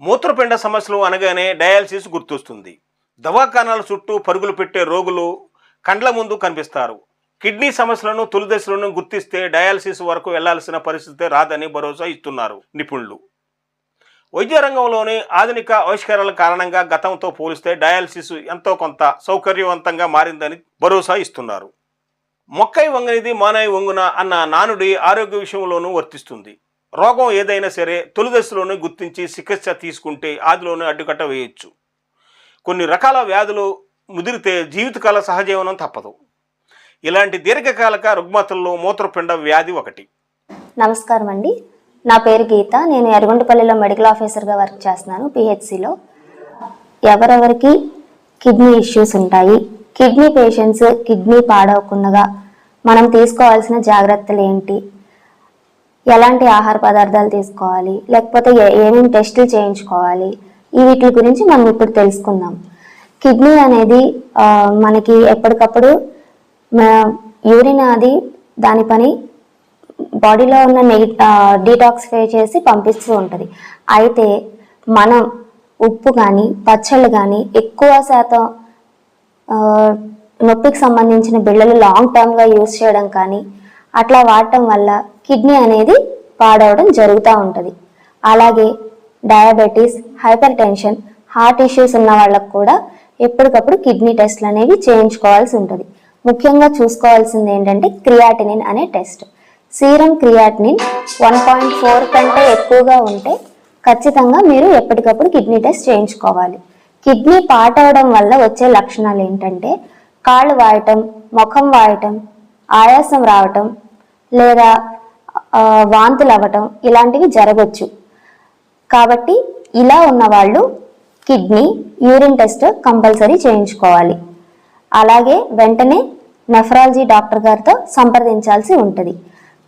మూత్రపిండ సమస్యలు అనగానే డయాలసిస్ గుర్తొస్తుంది. దవాఖానాల చుట్టూ పరుగులు పెట్టే రోగులు కండ్ల ముందు కనిపిస్తారు. కిడ్నీ సమస్యలను తొలిదశలను గుర్తిస్తే డయాలసిస్ వరకు వెళ్ళాల్సిన పరిస్థితి రాదని భరోసా ఇస్తున్నారు నిపుణులు. వైద్య రంగంలోని ఆధునిక ఆవిష్కరణల కారణంగా గతంతో పోలిస్తే డయాలసిస్ ఎంతో కొంత సౌకర్యవంతంగా మారిందని భరోసా ఇస్తున్నారు. మొక్కై వంగనిది మానై వంగున అన్న నానుడి ఆరోగ్య విషయంలోనూ వర్తిస్తుంది. రోగం ఏదైనా సరే తొలి దశలోనే గుర్తించి చికిత్స తీసుకుంటే ఆదిలోనే అడ్డుకట్ట వేయచ్చు. కొన్ని రకాల వ్యాధులు ముదిరితే జీవితకాల సహజీవనం తప్పదు. ఇలాంటి దీర్ఘకాలిక రుగ్మతల్లో మూత్రపిండ వ్యాధి ఒకటి. నమస్కారం అండి. నా పేరు గీత. నేను ఎర్రగొండపల్లిలో మెడికల్ ఆఫీసర్గా వర్క్ చేస్తున్నాను పిహెచ్సిలో. ఎవరెవరికి కిడ్నీ ఇష్యూస్ ఉంటాయి కిడ్నీ పేషెంట్స్ కిడ్నీ పాడవకుండా మనం తీసుకోవాల్సిన జాగ్రత్తలు ఏంటి ఎలాంటి ఆహార పదార్థాలు తీసుకోవాలి? లేకపోతే ఏ- ఏమేమి టెస్టులు చేయించుకోవాలి? ఈ వీటి గురించి మనం ఇప్పుడు తెలుసుకుందాం. కిడ్నీ అనేది మనకి ఎప్పటికప్పుడు యూరిన్ అది దాని పని బాడీలో ఉన్న నెగి డీటాక్సిఫై చేసి పంపిస్తూ ఉంటుంది. అయితే మనం ఉప్పు కానీ పచ్చళ్ళు కానీ ఎక్కువ శాతం నొప్పికి సంబంధించిన బిళ్ళలు లాంగ్ టర్మ్గా యూస్ చేయడం కానీ అట్లా వాడటం వల్ల కిడ్నీ అనేది పాడవడం జరుగుతూ ఉంటుంది. అలాగే diabetes hypertension heart issues ఉన్న వాళ్ళకు కూడా ఎప్పటికప్పుడు కిడ్నీ టెస్ట్లు అనేవి చేయించుకోవాల్సి ఉంటుంది. ముఖ్యంగా చూసుకోవాల్సింది ఏంటంటే క్రియాటినిన్ అనే test. Serum creatinine one point four కంటే ఎక్కువగా ఉంటే ఖచ్చితంగా మీరు ఎప్పటికప్పుడు కిడ్నీ టెస్ట్ చేయించుకోవాలి. కిడ్నీ పాటవడం వల్ల వచ్చే లక్షణాలు ఏంటంటే కాళ్ళు వాయటం ముఖం వాయటం ఆయాసం రావటం లేదా వాంతులు అవ్వటం ఇలాంటివి జరగచ్చు. కాబట్టి ఇలా ఉన్నవాళ్ళు కిడ్నీ యూరిన్ టెస్ట్ కంపల్సరీ చేయించుకోవాలి. అలాగే వెంటనే నెఫ్రాలజీ డాక్టర్ గారితో సంప్రదించాల్సి ఉంటుంది.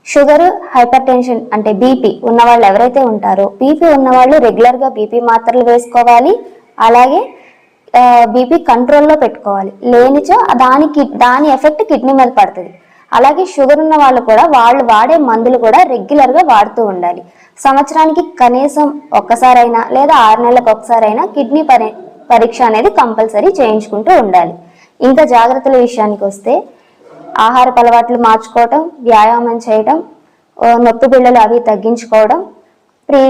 షుగర్ హైపర్ టెన్షన్ అంటే బీపీ ఉన్న వాళ్ళు ఎవరైతే ఉంటారో బీపీ ఉన్నవాళ్ళు రెగ్యులర్గా బీపీ మాత్రలు వేసుకోవాలి. అలాగే బీపీ కంట్రోల్లో పెట్టుకోవాలి. లేనిచో దానికి దాని ఎఫెక్ట్ కిడ్నీ మీద పడుతుంది. అలాగే షుగర్ ఉన్న వాళ్ళు కూడా వాళ్ళు వాడే మందులు కూడా రెగ్యులర్గా వాడుతూ ఉండాలి. సంవత్సరానికి కనీసం ఒక్కసారైనా లేదా ఆరు నెలలకు ఒకసారైనా కిడ్నీ పరి పరీక్ష అనేది కంపల్సరీ చేయించుకుంటూ ఉండాలి. ఇంకా జాగ్రత్తల విషయానికి వస్తే ఆహారపు అలవాట్లు మార్చుకోవటం వ్యాయామం చేయటం నొప్పి బిళ్ళలు అవి తగ్గించుకోవడం ప్రీ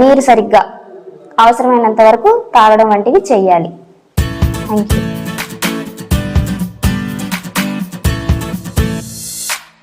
నీరు సరిగ్గా అవసరమైనంత వరకు తాగడం వంటివి చేయాలి థ్యాంక్ యూ